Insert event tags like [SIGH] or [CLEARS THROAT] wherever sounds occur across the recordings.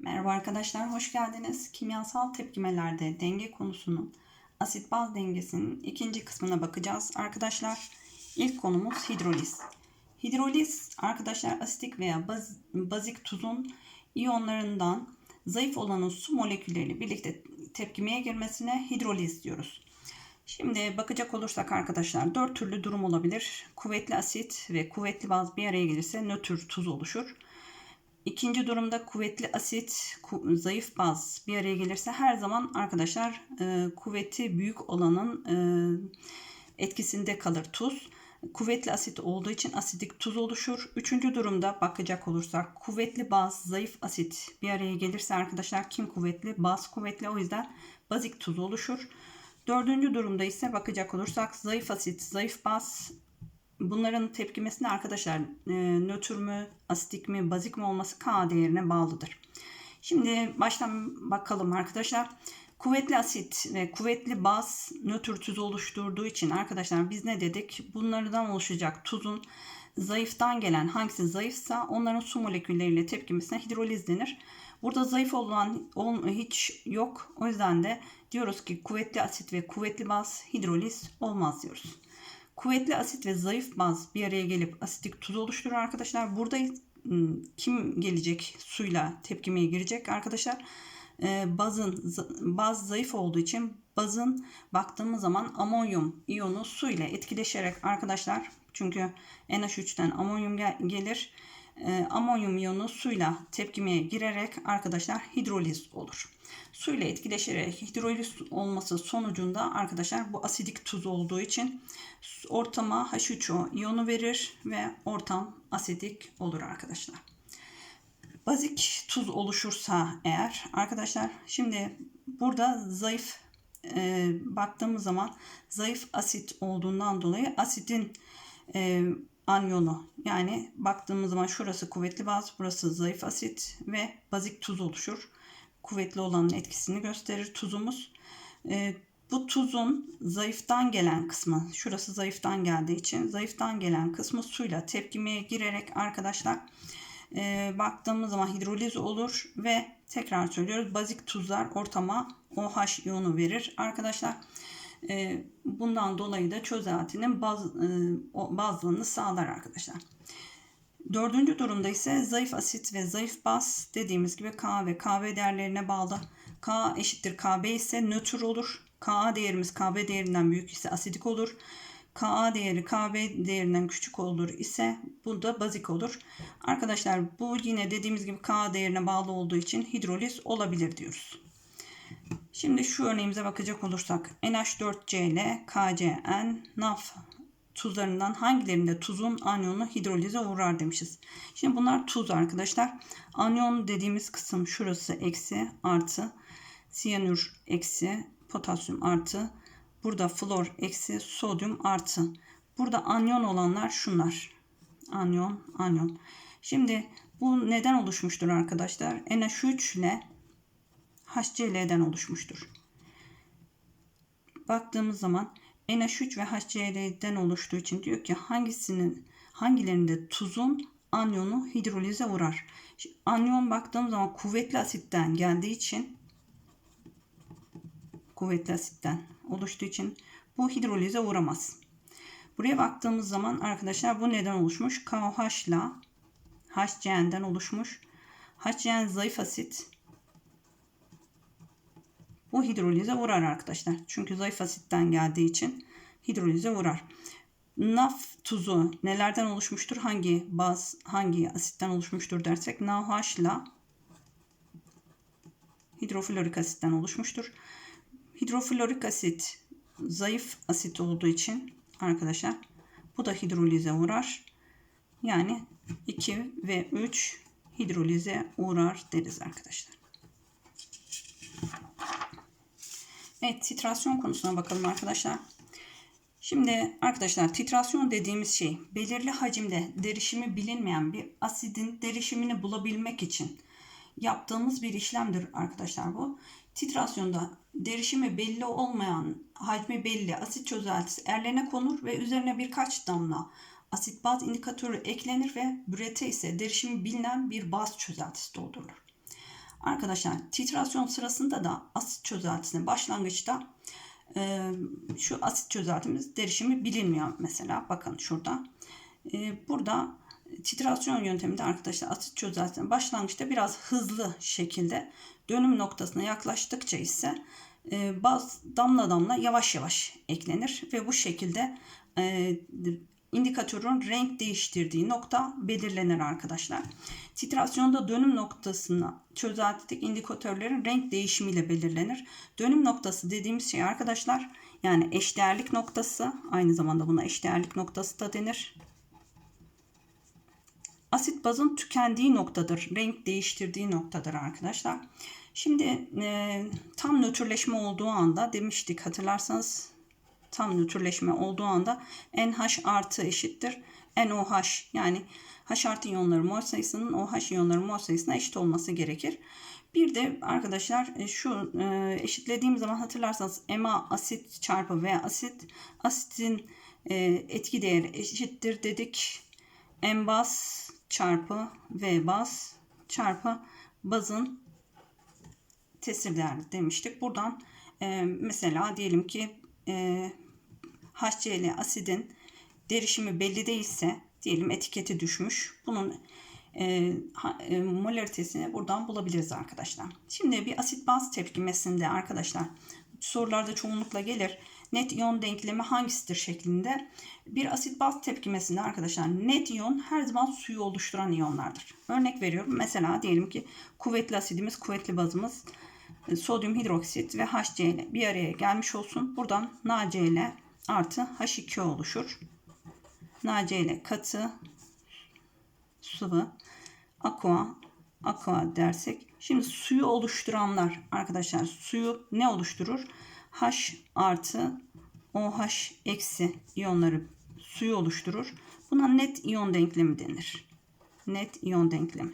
Merhaba arkadaşlar, hoş geldiniz. Kimyasal tepkimelerde denge konusunun asit baz dengesinin ikinci kısmına bakacağız. Arkadaşlar ilk konumuz hidroliz. Hidroliz arkadaşlar asitik veya baz, bazik tuzun iyonlarından zayıf olanın su molekülleriyle birlikte tepkimeye girmesine hidroliz diyoruz. Şimdi bakacak olursak arkadaşlar dört türlü durum olabilir. Kuvvetli asit ve kuvvetli baz bir araya gelirse nötr tuz oluşur. İkinci durumda kuvvetli asit, zayıf baz bir araya gelirse her zaman arkadaşlar e, kuvveti büyük olanın e, etkisinde kalır tuz. Kuvvetli asit olduğu için asidik tuz oluşur. Üçüncü durumda bakacak olursak kuvvetli baz, zayıf asit bir araya gelirse arkadaşlar kim kuvvetli? Baz kuvvetli o yüzden bazik tuz oluşur. Dördüncü durumda ise bakacak olursak zayıf asit, zayıf baz Bunların tepkimesine arkadaşlar e, nötr mü, asitik mi, bazik mi olması K değerine bağlıdır. Şimdi baştan bakalım arkadaşlar. Kuvvetli asit ve kuvvetli baz nötr tuz oluşturduğu için arkadaşlar biz ne dedik? Bunlardan oluşacak tuzun zayıftan gelen hangisi zayıfsa onların su molekülleriyle tepkimesine hidroliz denir. Burada zayıf olan ol- hiç yok. O yüzden de diyoruz ki kuvvetli asit ve kuvvetli baz hidroliz olmaz diyoruz. Kuvvetli asit ve zayıf baz bir araya gelip asitik tuz oluşturur arkadaşlar. Burada ım, kim gelecek suyla tepkimeye girecek arkadaşlar? Ee, bazın baz zayıf olduğu için bazın baktığımız zaman amonyum iyonu su ile etkileşerek arkadaşlar çünkü NH3'ten amonyum gel- gelir. Ee, amonyum iyonu suyla tepkimeye girerek arkadaşlar hidroliz olur. Suyla etkileşerek hidroliz olması sonucunda arkadaşlar bu asidik tuz olduğu için ortama H3O iyonu verir ve ortam asidik olur arkadaşlar. Bazik tuz oluşursa eğer arkadaşlar şimdi burada zayıf e, baktığımız zaman zayıf asit olduğundan dolayı asitin e, anyonu yani baktığımız zaman şurası kuvvetli baz burası zayıf asit ve bazik tuz oluşur. Kuvvetli olanın etkisini gösterir tuzumuz. E, bu tuzun zayıftan gelen kısmı, şurası zayıftan geldiği için zayıftan gelen kısmı suyla tepkimeye girerek arkadaşlar e, baktığımız zaman hidroliz olur ve tekrar söylüyoruz bazik tuzlar ortama OH iyonu verir arkadaşlar. E, bundan dolayı da çözeltinin baz, e, bazlığını sağlar arkadaşlar. Dördüncü durumda ise zayıf asit ve zayıf baz dediğimiz gibi K ve KB değerlerine bağlı. K eşittir KB ise nötr olur. Ka değerimiz KB değerinden büyük ise asidik olur. Ka değeri KB değerinden küçük olur ise bu da bazik olur. Arkadaşlar bu yine dediğimiz gibi K değerine bağlı olduğu için hidroliz olabilir diyoruz. Şimdi şu örneğimize bakacak olursak NH4Cl, KCN, NaF tuzlarından hangilerinde tuzun anyonu hidrolize uğrar demişiz. Şimdi bunlar tuz arkadaşlar. Anyon dediğimiz kısım şurası eksi artı siyanür eksi potasyum artı burada flor eksi sodyum artı. Burada anyon olanlar şunlar. Anyon, anyon. Şimdi bu neden oluşmuştur arkadaşlar? NH3 ile HCl'den oluşmuştur. Baktığımız zaman NH3 ve HCl'den oluştuğu için diyor ki hangisinin hangilerinde tuzun anyonu hidrolize uğrar. Şimdi anyon baktığımız zaman kuvvetli asitten geldiği için kuvvetli asitten oluştuğu için bu hidrolize uğramaz. Buraya baktığımız zaman arkadaşlar bu neden oluşmuş? KOH ile HCn'den oluşmuş. HCn zayıf asit. Bu hidrolize uğrar arkadaşlar. Çünkü zayıf asitten geldiği için hidrolize uğrar. NaF tuzu nelerden oluşmuştur? Hangi baz, hangi asitten oluşmuştur dersek NaOH ile hidroflorik asitten oluşmuştur. Hidroflorik asit zayıf asit olduğu için arkadaşlar bu da hidrolize uğrar. Yani 2 ve 3 hidrolize uğrar deriz arkadaşlar. Evet titrasyon konusuna bakalım arkadaşlar. Şimdi arkadaşlar titrasyon dediğimiz şey belirli hacimde derişimi bilinmeyen bir asidin derişimini bulabilmek için yaptığımız bir işlemdir arkadaşlar bu. Titrasyonda derişimi belli olmayan hacmi belli asit çözeltisi erlerine konur ve üzerine birkaç damla asit baz indikatörü eklenir ve bürete ise derişimi bilinen bir baz çözeltisi doldurulur. Arkadaşlar titrasyon sırasında da asit çözeltisine başlangıçta e, şu asit çözeltimiz derişimi bilinmiyor mesela. Bakın şurada. E, burada titrasyon yönteminde arkadaşlar asit çözeltisine başlangıçta biraz hızlı şekilde dönüm noktasına yaklaştıkça ise e, baz damla damla yavaş yavaş eklenir ve bu şekilde e, indikatörün renk değiştirdiği nokta belirlenir arkadaşlar. Titrasyonda dönüm noktasına çözeltilik indikatörlerin renk değişimiyle belirlenir. Dönüm noktası dediğimiz şey arkadaşlar yani eşdeğerlik noktası aynı zamanda buna eşdeğerlik noktası da denir. Asit bazın tükendiği noktadır. Renk değiştirdiği noktadır arkadaşlar. Şimdi e, tam nötrleşme olduğu anda demiştik hatırlarsanız tam nötrleşme olduğu anda NH artı eşittir NOH yani H artı iyonları mol sayısının OH iyonları mol sayısına eşit olması gerekir. Bir de arkadaşlar e, şu e, eşitlediğim zaman hatırlarsanız MA asit çarpı V asit asitin e, etki değeri eşittir dedik. M baz çarpı V baz çarpı bazın tesir değerli demiştik. Buradan mesela diyelim ki HCl asidin derişimi belli değilse diyelim etiketi düşmüş. Bunun e, e, molaritesini buradan bulabiliriz arkadaşlar. Şimdi bir asit baz tepkimesinde arkadaşlar sorularda çoğunlukla gelir. Net iyon denklemi hangisidir şeklinde. Bir asit baz tepkimesinde arkadaşlar net iyon her zaman suyu oluşturan iyonlardır. Örnek veriyorum. Mesela diyelim ki kuvvetli asidimiz, kuvvetli bazımız e, sodyum hidroksit ve HCl bir araya gelmiş olsun. Buradan NaCl artı H2O oluşur. NaCl katı sıvı aqua aqua dersek. Şimdi suyu oluşturanlar arkadaşlar suyu ne oluşturur? H artı OH eksi iyonları suyu oluşturur. Buna net iyon denklemi denir. Net iyon denklemi.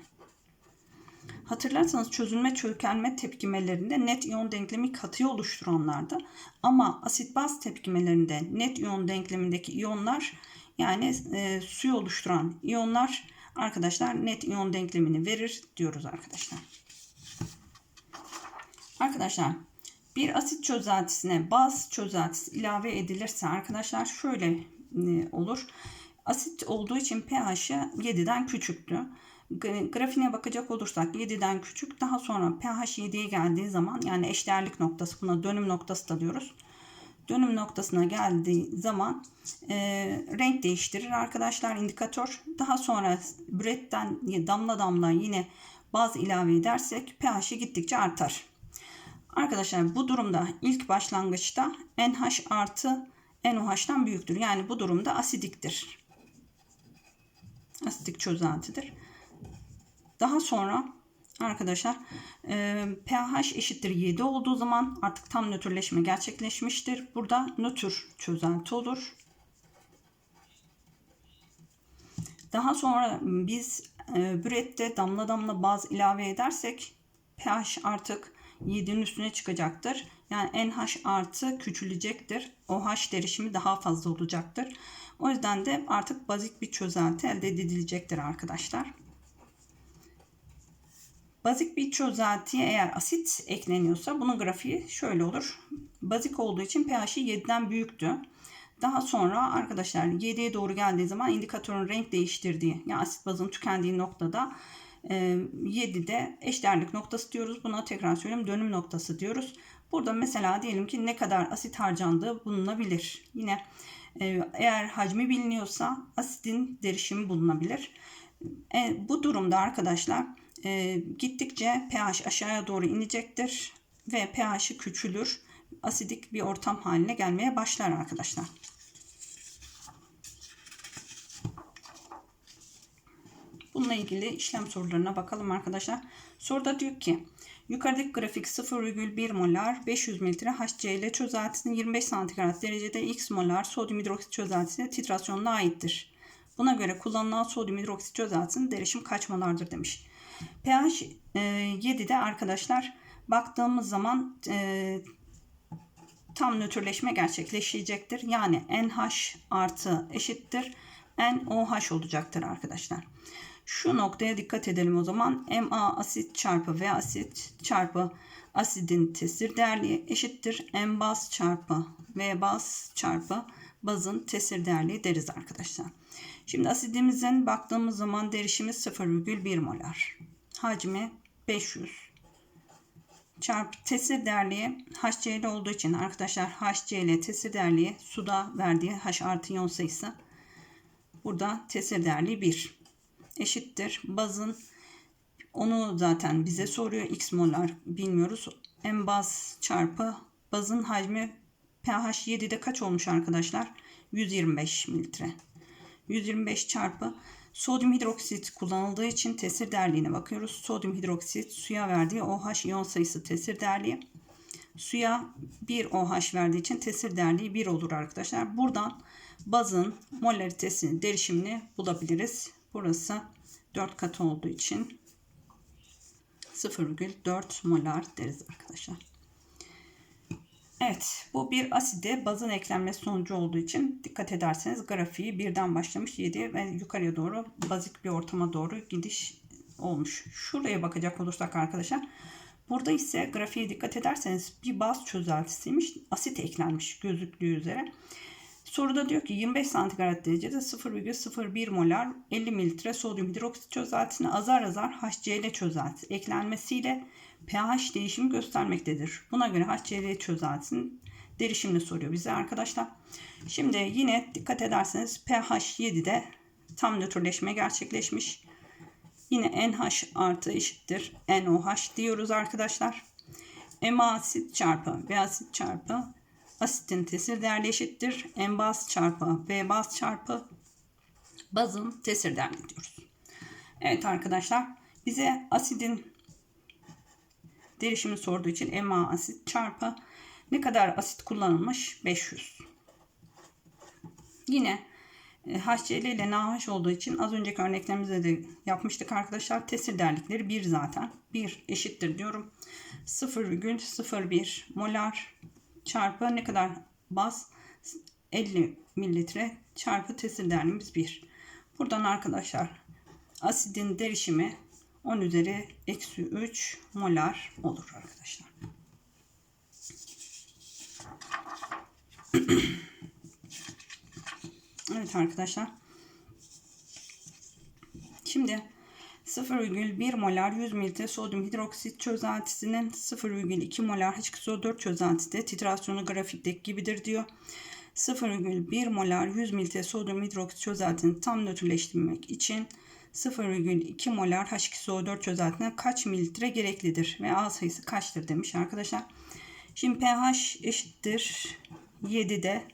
Hatırlarsanız çözülme çökelme tepkimelerinde net iyon denklemi katıyı oluşturanlardı. Ama asit baz tepkimelerinde net iyon denklemindeki iyonlar yani e, suyu oluşturan iyonlar arkadaşlar net iyon denklemini verir diyoruz arkadaşlar. Arkadaşlar bir asit çözeltisine baz çözeltisi ilave edilirse arkadaşlar şöyle e, olur. Asit olduğu için pH'i 7'den küçüktü. Grafiğine bakacak olursak 7'den küçük. Daha sonra pH 7'ye geldiği zaman yani eşdeğerlik noktası buna dönüm noktası da diyoruz. Dönüm noktasına geldiği zaman e, renk değiştirir arkadaşlar indikatör. Daha sonra büretten damla damla yine baz ilave edersek pH'i gittikçe artar. Arkadaşlar bu durumda ilk başlangıçta NH artı NOH'tan büyüktür. Yani bu durumda asidiktir. Asidik çözeltidir. Daha sonra arkadaşlar e, pH eşittir 7 olduğu zaman artık tam nötrleşme gerçekleşmiştir. Burada nötr çözelti olur. Daha sonra biz e, bürette damla damla baz ilave edersek pH artık 7'nin üstüne çıkacaktır. Yani NH artı küçülecektir. OH derişimi daha fazla olacaktır. O yüzden de artık bazik bir çözelti elde edilecektir arkadaşlar. Bazik bir çözeltiye eğer asit ekleniyorsa bunun grafiği şöyle olur. Bazik olduğu için pH'i 7'den büyüktü. Daha sonra arkadaşlar 7'ye doğru geldiği zaman indikatörün renk değiştirdiği yani asit bazın tükendiği noktada 7'de e, eşdeğerlik noktası diyoruz. Buna tekrar söyleyeyim dönüm noktası diyoruz. Burada mesela diyelim ki ne kadar asit harcandığı bulunabilir. Yine e, eğer hacmi biliniyorsa asitin derişimi bulunabilir. E, bu durumda arkadaşlar e, gittikçe pH aşağıya doğru inecektir ve pH'i küçülür. Asidik bir ortam haline gelmeye başlar arkadaşlar. Bununla ilgili işlem sorularına bakalım arkadaşlar. Soruda diyor ki yukarıdaki grafik 0,1 molar 500 mililitre HCl çözeltisinin 25 santigrat derecede x molar sodyum hidroksit çözeltisine titrasyonuna aittir. Buna göre kullanılan sodyum hidroksit çözeltisinin derişim kaç molardır demiş pH e, 7'de arkadaşlar baktığımız zaman e, tam nötrleşme gerçekleşecektir. Yani NH artı eşittir NOH olacaktır arkadaşlar. Şu noktaya dikkat edelim o zaman. Ma asit çarpı V asit çarpı asidin tesir değerliği eşittir. M baz çarpı V baz çarpı bazın tesir değerliği deriz arkadaşlar. Şimdi asidimizin baktığımız zaman derişimi 0,1 molar. Hacmi 500 çarpı tesir değerliği HCl olduğu için arkadaşlar HCl tesir değerliği suda verdiği H artı iyon sayısı burada tesir değerliği 1 eşittir. Bazın onu zaten bize soruyor. X molar bilmiyoruz. M baz çarpı bazın hacmi pH 7'de kaç olmuş arkadaşlar? 125 mililitre. 125 çarpı sodyum hidroksit kullanıldığı için tesir değerliğine bakıyoruz. Sodyum hidroksit suya verdiği OH iyon sayısı tesir değerliği. Suya 1 OH verdiği için tesir değerliği 1 olur arkadaşlar. Buradan bazın molaritesini, derişimini bulabiliriz. Burası 4 katı olduğu için 0,4 molar deriz arkadaşlar. Evet bu bir aside bazın eklenmesi sonucu olduğu için dikkat ederseniz grafiği birden başlamış 7 ve yukarıya doğru bazik bir ortama doğru gidiş olmuş. Şuraya bakacak olursak arkadaşlar burada ise grafiğe dikkat ederseniz bir baz çözeltisiymiş asit eklenmiş gözüktüğü üzere. Soruda diyor ki 25 santigrat derecede 0,01 molar 50 mililitre sodyum hidroksit çözeltisine azar azar HCl çözeltisi eklenmesiyle pH değişimi göstermektedir. Buna göre HCl çözeltisinin derişimini soruyor bize arkadaşlar. Şimdi yine dikkat ederseniz pH 7'de tam nötrleşme gerçekleşmiş. Yine NH artı eşittir NOH diyoruz arkadaşlar. M asit çarpı V asit çarpı asitin tesir değerli eşittir. M baz çarpı V baz çarpı bazın tesir değerli diyoruz. Evet arkadaşlar bize asidin derişimi sorduğu için Ma asit çarpı ne kadar asit kullanılmış? 500. Yine e, HCl ile NaH olduğu için az önceki örneklerimizde de yapmıştık arkadaşlar. Tesir değerlikleri 1 zaten. 1 eşittir diyorum. 0,01 molar çarpı ne kadar baz 50 mililitre çarpı tesir değerimiz 1. Buradan arkadaşlar asidin derişimi 10 üzeri eksi 3 molar olur arkadaşlar. [CLEARS THROAT] evet arkadaşlar. Şimdi 0,1 molar 100 mililitre sodyum hidroksit çözeltisinin 0,2 molar H2SO4 çözeltide titrasyonu grafikteki gibidir diyor. 0,1 molar 100 mililitre sodyum hidroksit çözeltisini tam nötrleştirmek için 0,2 molar H2SO4 çözeltisine kaç mililitre gereklidir ve A sayısı kaçtır demiş arkadaşlar. Şimdi pH eşittir 7'de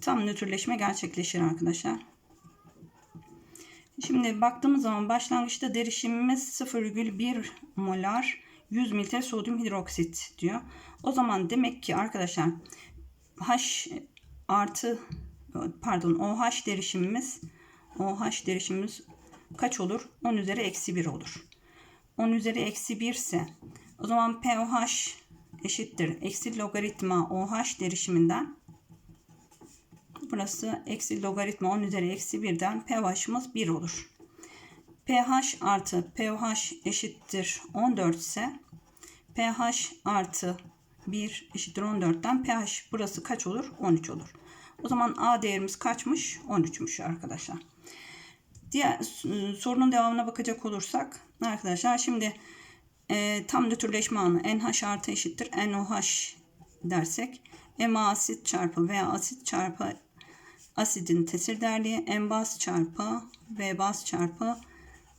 tam nötrleşme gerçekleşir arkadaşlar. Şimdi baktığımız zaman başlangıçta derişimimiz 0,1 molar 100 mililitre sodyum hidroksit diyor. O zaman demek ki arkadaşlar H artı pardon OH derişimimiz OH derişimimiz kaç olur? 10 üzeri eksi 1 olur. 10 üzeri eksi 1 ise o zaman POH eşittir. Eksi logaritma OH derişiminden burası eksi logaritma 10 üzeri eksi 1'den pH'ımız 1 olur. pH artı pOH eşittir 14 ise pH artı 1 eşittir 14'ten pH burası kaç olur? 13 olur. O zaman A değerimiz kaçmış? 13'müş arkadaşlar. Diğer sorunun devamına bakacak olursak arkadaşlar şimdi e, tam nötrleşme anı NH artı eşittir NOH dersek M asit çarpı V asit çarpı asidin tesir değerliği M baz çarpı V baz çarpı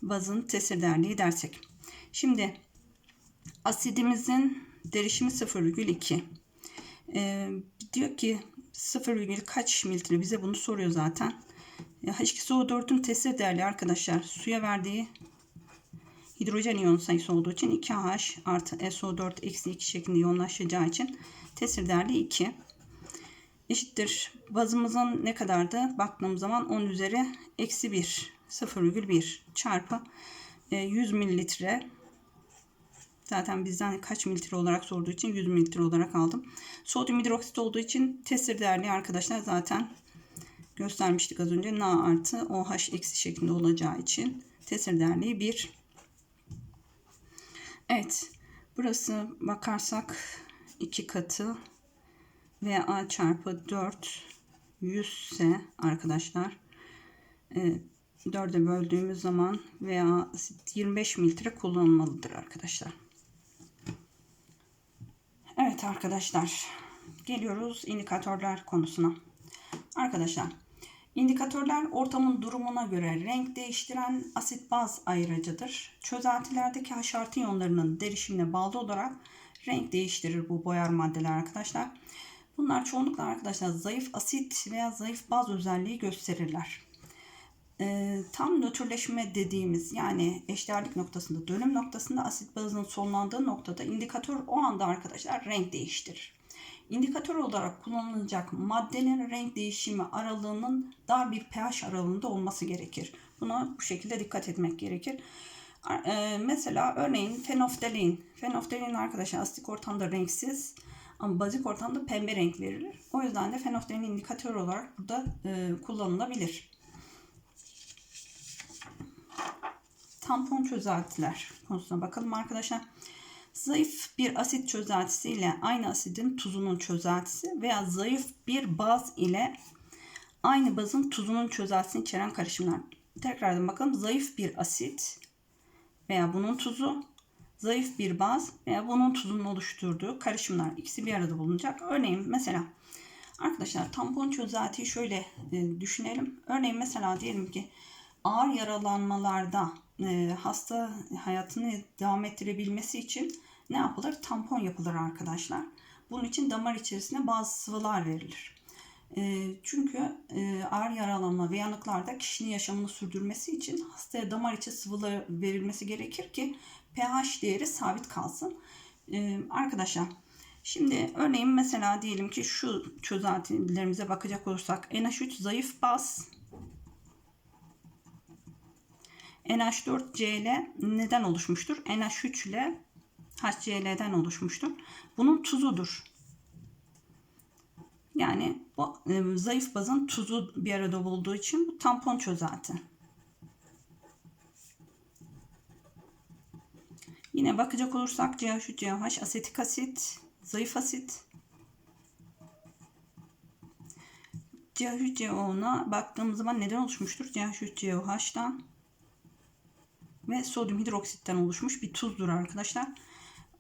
bazın tesir değerliği dersek. Şimdi asidimizin derişimi 0,2. Ee, diyor ki 0, kaç mililitre bize bunu soruyor zaten. H2SO4'ün tesir değerli arkadaşlar suya verdiği hidrojen iyon sayısı olduğu için 2H artı SO4 eksi 2 şeklinde iyonlaşacağı için tesir değerli 2 eşittir. Bazımızın ne kadardı? Baktığımız zaman 10 üzeri eksi 1 0,1 çarpı 100 e, mililitre Zaten bizden kaç mililitre olarak sorduğu için 100 mililitre olarak aldım. Sodyum hidroksit olduğu için tesir değerli arkadaşlar zaten göstermiştik az önce. Na artı OH eksi şeklinde olacağı için tesir değerliği 1. Evet. Burası bakarsak 2 katı VA çarpı 4 100 ise arkadaşlar e, 4'e böldüğümüz zaman VA 25 mililitre kullanılmalıdır arkadaşlar. Evet arkadaşlar geliyoruz indikatörler konusuna. Arkadaşlar indikatörler ortamın durumuna göre renk değiştiren asit baz ayırıcıdır. Çözeltilerdeki haşartı iyonlarının derişimine bağlı olarak renk değiştirir bu boyar maddeler arkadaşlar. Bunlar çoğunlukla arkadaşlar zayıf asit veya zayıf baz özelliği gösterirler. Ee, tam nötrleşme dediğimiz yani eşdeğerlik noktasında dönüm noktasında asit bazının sonlandığı noktada indikatör o anda arkadaşlar renk değiştirir. İndikatör olarak kullanılacak maddenin renk değişimi aralığının dar bir pH aralığında olması gerekir. Buna bu şekilde dikkat etmek gerekir. Ee, mesela örneğin fenoftalin. Fenoftalin arkadaşlar asitik ortamda renksiz ama bazik ortamda pembe renk verilir. O yüzden de fenoftalin indikatör olarak burada e, kullanılabilir. Tampon çözeltiler konusuna bakalım arkadaşlar. Zayıf bir asit çözeltisi ile aynı asidin tuzunun çözeltisi veya zayıf bir baz ile aynı bazın tuzunun çözeltisini içeren karışımlar. Tekrardan bakalım. Zayıf bir asit veya bunun tuzu, zayıf bir baz veya bunun tuzunun oluşturduğu karışımlar. ikisi bir arada bulunacak. Örneğin mesela arkadaşlar tampon çözeltiyi şöyle e, düşünelim. Örneğin mesela diyelim ki ağır yaralanmalarda e, hasta hayatını devam ettirebilmesi için ne yapılır? Tampon yapılır arkadaşlar. Bunun için damar içerisine bazı sıvılar verilir. E, çünkü e, ağır yaralanma ve yanıklarda kişinin yaşamını sürdürmesi için hastaya damar içi sıvılar verilmesi gerekir ki pH değeri sabit kalsın. Arkadaşlar şimdi örneğin mesela diyelim ki şu çözeltilerimize bakacak olursak NH3 zayıf baz NH4Cl neden oluşmuştur? NH3 ile HCl'den oluşmuştur. Bunun tuzudur. Yani bu e, zayıf bazın tuzu bir arada bulduğu için bu tampon çözelti. Yine bakacak olursak CH3, CH, asetik asit, zayıf asit. CH3, CO'na baktığımız zaman neden oluşmuştur? CH3, COH'dan ve sodyum hidroksitten oluşmuş bir tuzdur arkadaşlar.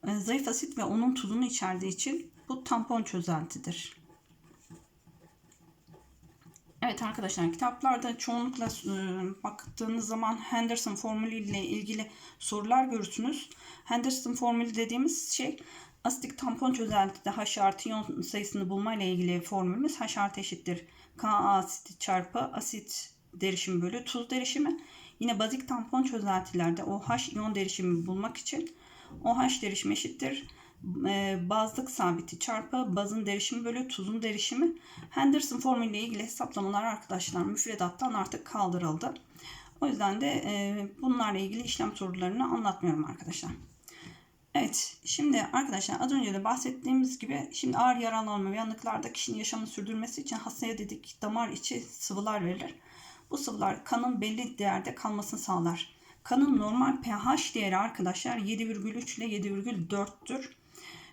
E, zayıf asit ve onun tuzunu içerdiği için bu tampon çözeltidir. Evet arkadaşlar kitaplarda çoğunlukla e, baktığınız zaman Henderson formülü ile ilgili sorular görürsünüz. Henderson formülü dediğimiz şey asitik tampon çözeltide H artı iyon sayısını bulma ile ilgili formülümüz H artı eşittir Ka asiti çarpı asit derişimi bölü tuz derişimi. Yine bazik tampon çözeltilerde OH iyon derişimi bulmak için OH derişimi eşittir e, bazlık sabiti çarpı bazın derişimi bölü tuzun derişimi. Henderson formülüyle ilgili hesaplamalar arkadaşlar müfredattan artık kaldırıldı. O yüzden de e, bunlarla ilgili işlem sorularını anlatmıyorum arkadaşlar. Evet şimdi arkadaşlar az önce de bahsettiğimiz gibi şimdi ağır yaralanma ve yanıklarda kişinin yaşamını sürdürmesi için hastaya dedik damar içi sıvılar verilir. Bu sıvılar kanın belli değerde kalmasını sağlar. Kanın normal pH değeri arkadaşlar 7,3 ile 7,4'tür.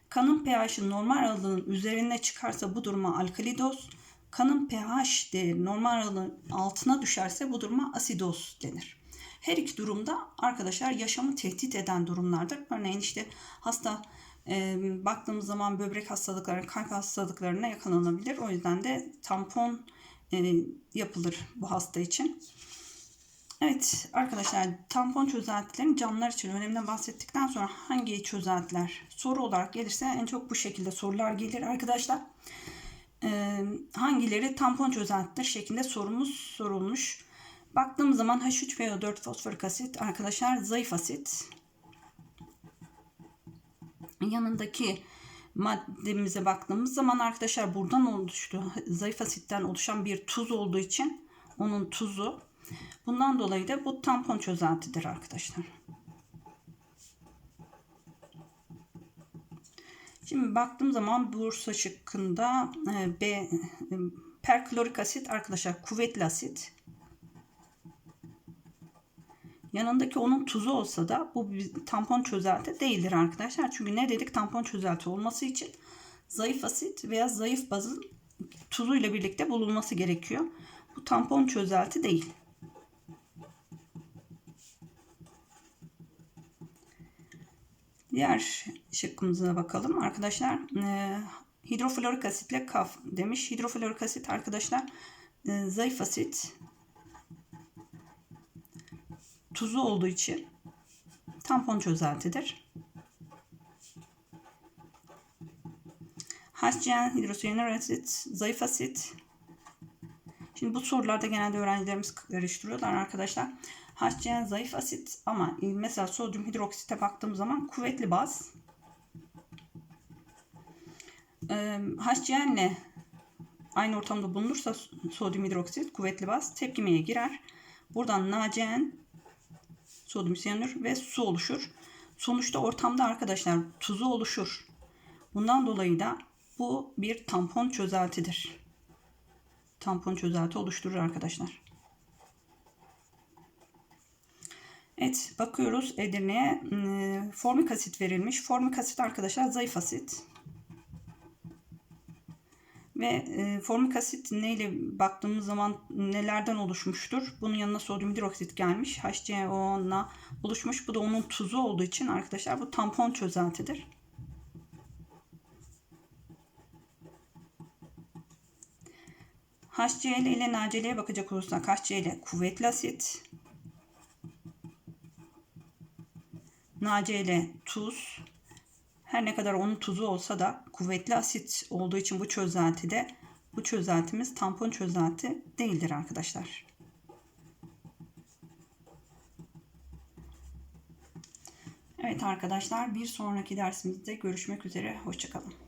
Kanın pH'i normal aralığın üzerine çıkarsa bu duruma alkalidoz. Kanın pH değeri normal aralığın altına düşerse bu duruma asidoz denir. Her iki durumda arkadaşlar yaşamı tehdit eden durumlardır. Örneğin işte hasta e, baktığımız zaman böbrek hastalıkları, kalp hastalıklarına yakalanabilir. O yüzden de tampon e, yapılır bu hasta için. Evet arkadaşlar tampon çözeltilerin canlılar için öneminden bahsettikten sonra hangi çözeltiler soru olarak gelirse en çok bu şekilde sorular gelir arkadaşlar. Ee, hangileri tampon çözeltidir şeklinde sorumuz sorulmuş. Baktığımız zaman H3PO4 fosforik asit arkadaşlar zayıf asit. Yanındaki maddemize baktığımız zaman arkadaşlar buradan oluştu. Zayıf asitten oluşan bir tuz olduğu için onun tuzu Bundan dolayı da bu tampon çözeltidir arkadaşlar. Şimdi baktığım zaman Bursa şıkkında e, B Perklorik asit arkadaşlar kuvvetli asit. Yanındaki onun tuzu olsa da bu bir tampon çözelti değildir arkadaşlar. Çünkü ne dedik tampon çözelti olması için zayıf asit veya zayıf bazın tuzuyla birlikte bulunması gerekiyor. Bu tampon çözelti değil. Diğer şıkkımıza bakalım arkadaşlar. E, hidroflorik asitle kaf demiş. Hidroflorik asit arkadaşlar e, zayıf asit tuzu olduğu için tampon çözeltidir. HCl hidrosiyanür asit, zayıf asit. Şimdi bu sorularda genelde öğrencilerimiz karıştırıyorlar arkadaşlar. HCl zayıf asit ama mesela sodyum hidroksite baktığım zaman kuvvetli baz. Ee, HCl ile aynı ortamda bulunursa sodyum hidroksit kuvvetli baz tepkimeye girer. Buradan NaCN sodyum siyanür ve su oluşur. Sonuçta ortamda arkadaşlar tuzu oluşur. Bundan dolayı da bu bir tampon çözeltidir. Tampon çözelti oluşturur arkadaşlar. Evet bakıyoruz Edirne'ye hmm, formik asit verilmiş. Formik asit arkadaşlar zayıf asit. Ve e, formik asit neyle baktığımız zaman nelerden oluşmuştur? Bunun yanına sodyum hidroksit gelmiş. HCO'na oluşmuş. Bu da onun tuzu olduğu için arkadaşlar bu tampon çözeltidir. HCl ile NaCl'ye bakacak olursak HCl kuvvetli asit. NaCl tuz. Her ne kadar onun tuzu olsa da kuvvetli asit olduğu için bu çözeltide bu çözeltimiz tampon çözelti değildir arkadaşlar. Evet arkadaşlar bir sonraki dersimizde görüşmek üzere. Hoşçakalın.